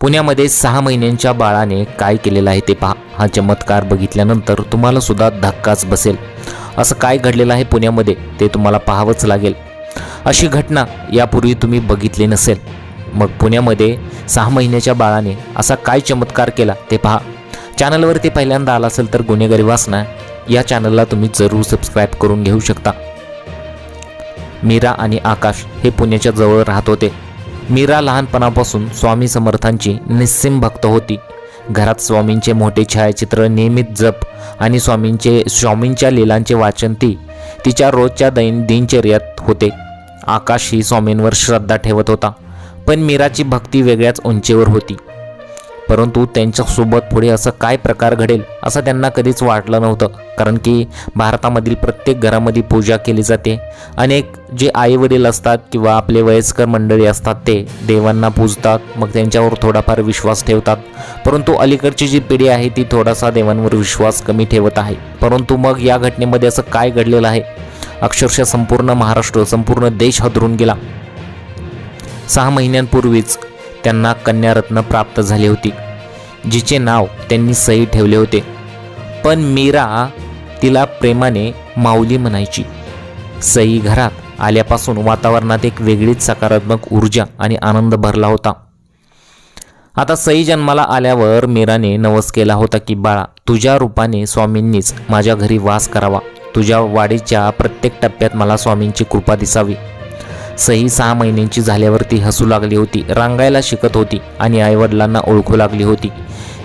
पुण्यामध्ये सहा महिन्यांच्या बाळाने काय केलेलं आहे ते पहा. हा चमत्कार बघितल्यानंतर तुम्हाला सुद्धा धक्काच बसेल. असं काय घडलेलं आहे पुण्यामध्ये ते तुम्हाला पाहावंच लागेल. अशी घटना यापूर्वी तुम्ही बघितली नसेल. मग पुण्यामध्ये सहा महिन्याच्या बाळाने असा काय चमत्कार केला ते पहा. चॅनलवरती पहिल्यांदा आला असेल तर गुन्हेगारी वासना या चॅनलला तुम्ही जरूर सबस्क्राईब करून घेऊ शकता. मीरा आणि आकाश हे पुण्याच्या जवळ राहत होते. मीरा लहानपणापासून स्वामी समर्थांची निस्सिम भक्त होती. घरात स्वामींचे मोठे छायाचित्र नियमित जप आणि स्वामींचे स्वामींच्या लिलांचे वाचन ती तिच्या रोजच्या दैन दिनचर्यात होते. आकाश ही स्वामींवर श्रद्धा ठेवत होता पण मीराची भक्ती वेगळ्याच उंचीवर होती. परंतु त्यांच्यासोबत पुढे असं काय प्रकार घडेल असं त्यांना कधीच वाटलं नव्हतं. कारण की भारतामधील प्रत्येक घरामध्ये पूजा केली जाते. अनेक जे आईवडील असतात किंवा आपले वयस्कर मंडळी असतात ते देवांना पूजतात मग त्यांच्यावर थोडाफार विश्वास ठेवतात. परंतु अलीकडची जी पिढी आहे ती थोडासा देवांवर विश्वास कमी ठेवत आहे. परंतु मग या घटनेमध्ये असं काय घडलेलं आहे? अक्षरशः संपूर्ण महाराष्ट्र संपूर्ण देश हदरून गेला. सहा महिन्यांपूर्वीच त्यांना कन्यारत्न प्राप्त झाली होती जिचे नाव त्यांनी सई ठेवले होते. पण मीरा तिला प्रेमाने माऊली म्हणायची. सई घरात आल्यापासून वातावरणात एक वेगळीच सकारात्मक ऊर्जा आणि आनंद भरला होता. आता सई जन्माला आल्यावर मीराने नवस केला होता की बाळा तुझ्या रूपाने स्वामींनीच माझ्या घरी वास करावा. तुझ्या वाढीच्या प्रत्येक टप्प्यात मला स्वामींची कृपा दिसावी. सही सहा महिन्यांची झाल्यावरती हसू लागली होती रांगायला शिकत होती आणि आईवडिलांना ओळखू लागली होती.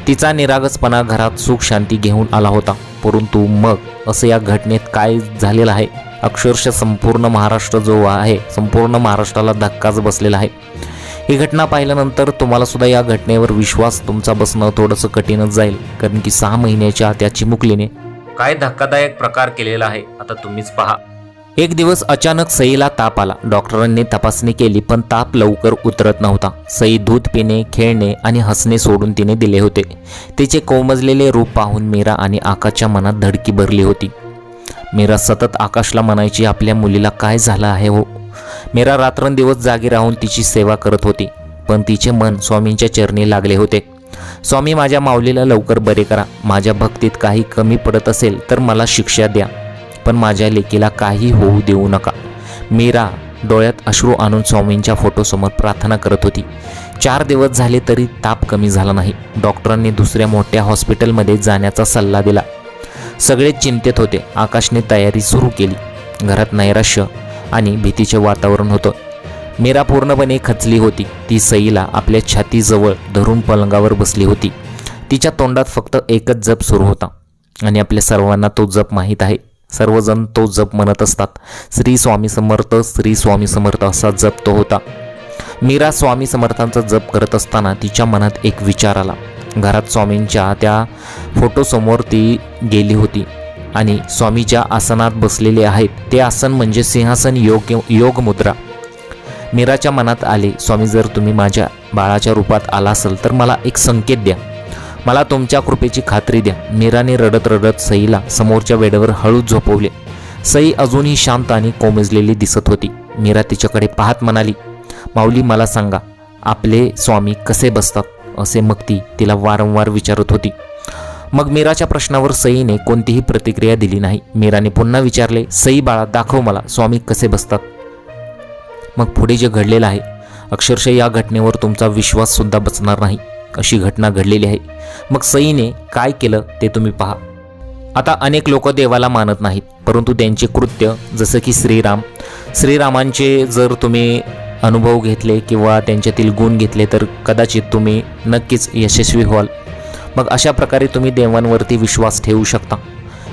तिचा निरागसपणा घरात सुख शांती घेऊन आला होता. परंतु मग असं या घटनेत काय झालेलं आहे? अक्षरशः संपूर्ण महाराष्ट्र जो आहे संपूर्ण महाराष्ट्राला धक्काच बसलेला आहे. ही घटना पाहिल्यानंतर तुम्हाला सुद्धा या घटनेवर विश्वास तुमचा बसणं थोडंसं कठीणच जाईल कारण की सहा महिन्याच्या त्या चिमुकलीने काय धक्कादायक प्रकार केलेला आहे आता तुम्हीच पहा. एक दिवस अचानक सईला ताप आला. डॉक्टरांनी तपासणी केली पण ताप लवकर उतरत नव्हता. सई दूध पिणे खेळणे आणि हसणे सोडून तिने दिले होते. तिचे कोमजलेले रूप पाहून मीरा आणि आकाशच्या मनात धडकी भरली होती. मीरा सतत आकाशला म्हणायची आपल्या मुलीला काय झालं आहे हो? मीरा रात्रंदिवस जागी राहून तिची सेवा करत होती पण तिचे मन स्वामींच्या चरणी लागले होते. स्वामी माझ्या माऊलीला लवकर बरे करा. माझ्या भक्तीत काही कमी पडत असेल तर मला शिक्षा द्या. पण माझ्या लेकीला काही होऊ देऊ नका. मीरा डोळ्यात अश्रू आणून स्वामींच्या फोटोसमोर प्रार्थना करत होती. चार दिवस झाले तरी ताप कमी झाला नाही. डॉक्टरांनी दुसऱ्या मोठ्या हॉस्पिटलमध्ये जाण्याचा सल्ला दिला. सगळे चिंतेत होते. आकाशने तयारी सुरू केली. घरात नैराश्य आणि भीतीचे वातावरण होतं. मीरा पूर्णपणे खचली होती. ती सईला आपल्या छातीजवळ धरून पलंगावर बसली होती. तिच्या तोंडात फक्त एकच जप सुरू होता आणि आपल्या सर्वांना तो जप माहीत आहे. सर्वजण तो जप म्हणत असतात. श्री स्वामी समर्थ श्री स्वामी समर्थ असा जप तो होता. मीरा स्वामी समर्थांचा जप करत असताना तिच्या मनात एक विचार आला. घरात स्वामींच्या त्या फोटोसमोर ती गेली होती आणि स्वामी ज्या आसनात बसलेले आहेत. ते आसन म्हणजे सिंहासन योग योग मुद्रा. मीराच्या मनात आले स्वामी जर तुम्ही माझ्या बाळाच्या रूपात आला असाल तर मला एक संकेत द्या. मला तुमच्या कृपेची खात्री द्या. मीराने रडत रडत सईला समोरच्या वेडेवर हळूच झोपवले. सई अजूनही शांत आणि कोमेजलेली दिसत होती. मीरा तिच्याकडे पाहत म्हणाली माऊली मला सांगा आपले स्वामी कसे बसतात? असे मग ती तिला वारंवार विचारत होती. मग मीराच्या प्रश्नावर सईने कोणतीही प्रतिक्रिया दिली नाही. मीराने पुन्हा विचारले सई बाळा दाखव मला स्वामी कसे बसतात? मग पुढे जे घडलेलं आहे अक्षरशः या घटनेवर तुमचा विश्वास सुद्धा बसणार नाही. अशी घटना घडलेली आहे. मग सईने काय केलं ते तुम्ही पहा. आता अनेक लोक देवाला मानत नाहीत परंतु त्यांचे कृत्य जसं की श्रीराम. श्रीरामांचे जर तुम्ही अनुभव घेतले किंवा त्यांच्यातील गुण घेतले तर कदाचित तुम्ही नक्कीच यशस्वी व्हाल. मग अशा प्रकारे तुम्ही देवांवरती विश्वास ठेवू शकता.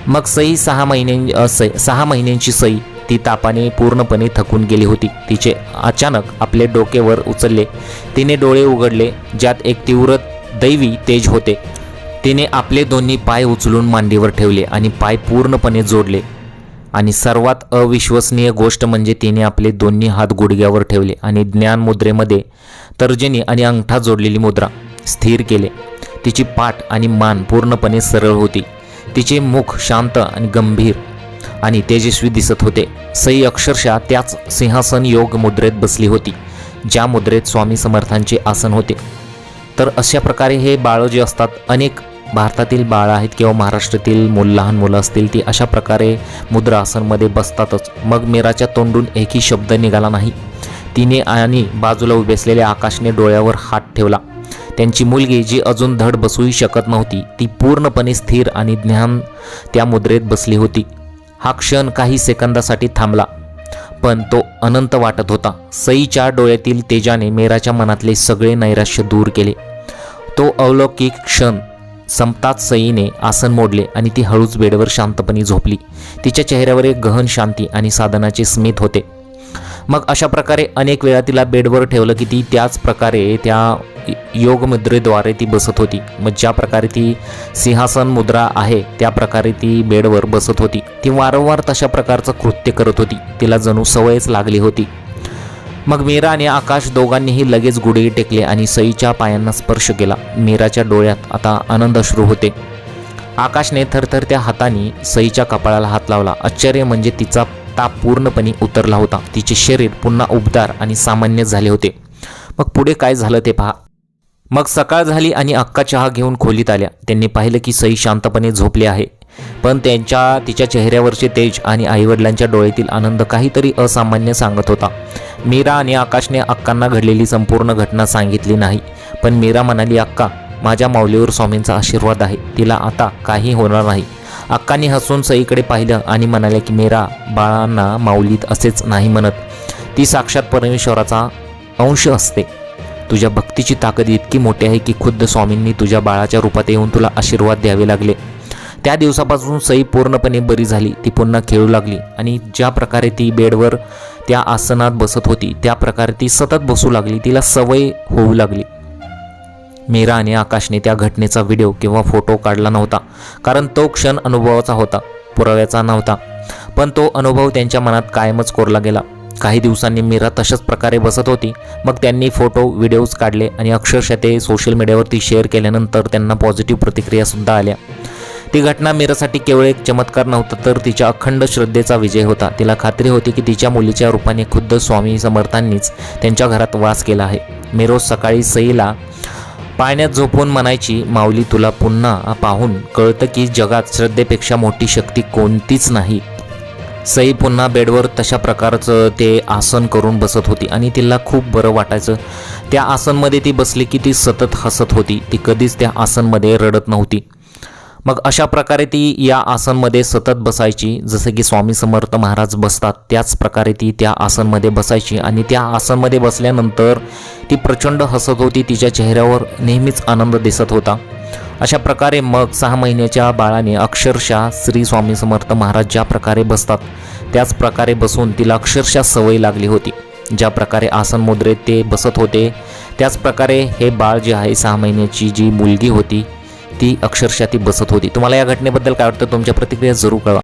मग सई सहा महिन्यां सई सहा महिन्यांची सई ती तापाने पूर्णपणे थकून गेली होती. तिचे अचानक आपले डोकेवर उचलले. तिने डोळे उघडले ज्यात एक तीव्र दैवी तेज होते. तिने आपले दोन्ही पाय उचलून मांडीवर ठेवले आणि पाय पूर्णपणे जोडले. आणि सर्वात अविश्वसनीय गोष्ट म्हणजे तिने आपले दोन्ही हात गुडघ्यावर ठेवले आणि ज्ञान मुद्रेमध्ये तर्जनी आणि अंगठा जोडलेली मुद्रा स्थिर केले. तिची पाठ आणि मान पूर्णपणे सरळ होती. तिचे मुख शांत आणि गंभीर आणि तेजस्वी दिसत होते. सई अक्षरशः त्याच सिंहासन योग मुद्रेत बसली होती ज्या मुद्रेत स्वामी समर्थांचे आसन होते. तर अशा प्रकारे हे बाळं जे असतात अनेक भारतातील बाळं आहेत किंवा महाराष्ट्रातील मुल लहान मुलं असतील ती अशा प्रकारे मुद्रा आसनमध्ये बसतातच. मग मीराच्या तोंडून एकही शब्द निघाला नाही. तिने आणि बाजूला उभे असलेल्या आकाशने डोळ्यावर हात ठेवला. त्यांची मुलगी जी अजून धड बसूही शकत नव्हती ती पूर्णपणे स्थिर आणि ज्ञान त्या मुद्रेत बसली होती. हा क्षण काही सेकंदासाठी थांबला पण तो अनंत वाटत होता. सईच्या डोळ्यातील तेजाने मेराच्या मनातले सगळे नैराश्य दूर केले. तो अवलौकिक क्षण संपताच सईने आसन मोडले आणि ती हळूच बेडवर शांतपणे झोपली. तिच्या चेहऱ्यावर एक गहन शांती आणि साधनाचे स्मित होते. मग अशा प्रकारे अनेक वेळा तिला बेडवर ठेवलं की ती त्याच प्रकारे त्या योगमुद्रेद्वारे ती बसत होती. मग ज्या प्रकारे ती सिंहासन मुद्रा आहे त्या प्रकारे ती बेडवर बसत होती. ती वारंवार तशा प्रकारचं कृत्य करत होती. तिला जणू सवयच लागली होती. मग मीरा आणि आकाश दोघांनीही लगेच गुडघे टेकले आणि सईच्या पायांना स्पर्श केला. मीराच्या डोळ्यात आता आनंद अश्रू होते. आकाशने थरथरत्या हाताने सईच्या कपाळाला हात लावला. आश्चर्य म्हणजे तिचा ताप पूर्णपणे उतरला होता. तिचे शरीर पुन्हा उबदार आणि सामान्य झाले होते. मग पुढे काय झालं ते पहा. मग सकाळ झाली आणि अक्का चहा घेऊन खोलीत आल्या. त्यांनी पाहिलं की सई शांतपणे झोपली आहे. पण त्यांच्या तिच्या चेहऱ्यावरचे तेज आणि आईवडिलांच्या डोळ्यातील आनंद काहीतरी असामान्य सांगत होता. मीरा आणि आकाशने अक्कांना घडलेली संपूर्ण घटना सांगितली नाही. पण मीरा म्हणाली अक्का माझ्या माऊलीवर स्वामींचा आशीर्वाद आहे. तिला आता काही होणार नाही. अक्कांनी हसून सईकडे पाहिलं आणि म्हणाले की मेरा बाळांना माऊलीत असेच नाही म्हणत. ती साक्षात परमेश्वराचा अंश असते. तुझ्या भक्तीची ताकद इतकी मोठी आहे की खुद्द स्वामींनी तुझ्या बाळाच्या रूपात येऊन तुला आशीर्वाद द्यावे लागले. त्या दिवसापासून सई पूर्णपणे बरी झाली. ती पुन्हा खेळू लागली आणि ज्या प्रकारे ती बेडवर त्या आसनात बसत होती त्या प्रकारे ती सतत बसू लागली. तिला सवय होऊ लागली. मीरा आणि आकाशने त्या घटनेचा व्हिडिओ किंवा फोटो काढला नव्हता कारण तो क्षण अनुभवाचा होता पुराव्याचा नव्हता. पण तो अनुभव त्यांच्या मनात कायमच कोरला गेला. काही दिवसांनी मीरा तशाच प्रकारे बसत होती. मग त्यांनी फोटो व्हिडिओज काढले आणि अक्षरशः ते सोशल मीडियावरती शेअर केल्यानंतर त्यांना पॉझिटिव्ह प्रतिक्रियासुद्धा आल्या. ती घटना मीरासाठी केवळ एक चमत्कार नव्हता तर तिच्या अखंड श्रद्धेचा विजय होता. तिला खात्री होती की तिच्या मुलीच्या रूपाने खुद्द स्वामी समर्थांनीच त्यांच्या घरात वास केला आहे. मी रोज सकाळी सईला पाण्यात झोपून म्हणायची माऊली तुला पुन्हा पाहून कळतं की जगात श्रद्धेपेक्षा मोठी शक्ती कोणतीच नाही. सई पुन्हा बेडवर तशा प्रकारचं ते आसन करून बसत होती आणि तिला खूप बरं वाटायचं. त्या आसनमध्ये ती बसली की ती सतत हसत होती. ती कधीच त्या आसनमध्ये रडत नव्हती. मग अशा प्रकारे ती या आसनमध्ये सतत बसायची. जसं की स्वामी समर्थ महाराज बसतात त्याच प्रकारे ती त्या आसनमध्ये बसायची. आणि त्या आसनमध्ये बसल्यानंतर ती प्रचंड हसत होती. तिच्या चेहऱ्यावर नेहमीच आनंद दिसत होता. अशा प्रकारे मग सहा महिन्याच्या बाळाने अक्षरशः श्री स्वामी समर्थ महाराज ज्या प्रकारे बसतात त्याच प्रकारे बसून तिला अक्षरशः सवय लागली होती. ज्या प्रकारे आसन मुद्रेत ते बसत होते त्याच प्रकारे हे बाळ जे आहे सहा महिन्याची जी मुलगी होती ती अक्षरशः ती बसत होती. तुम्हाला या घटनेबद्दल काय वाटतं? तुमच्या प्रतिक्रिया जरूर कळवा.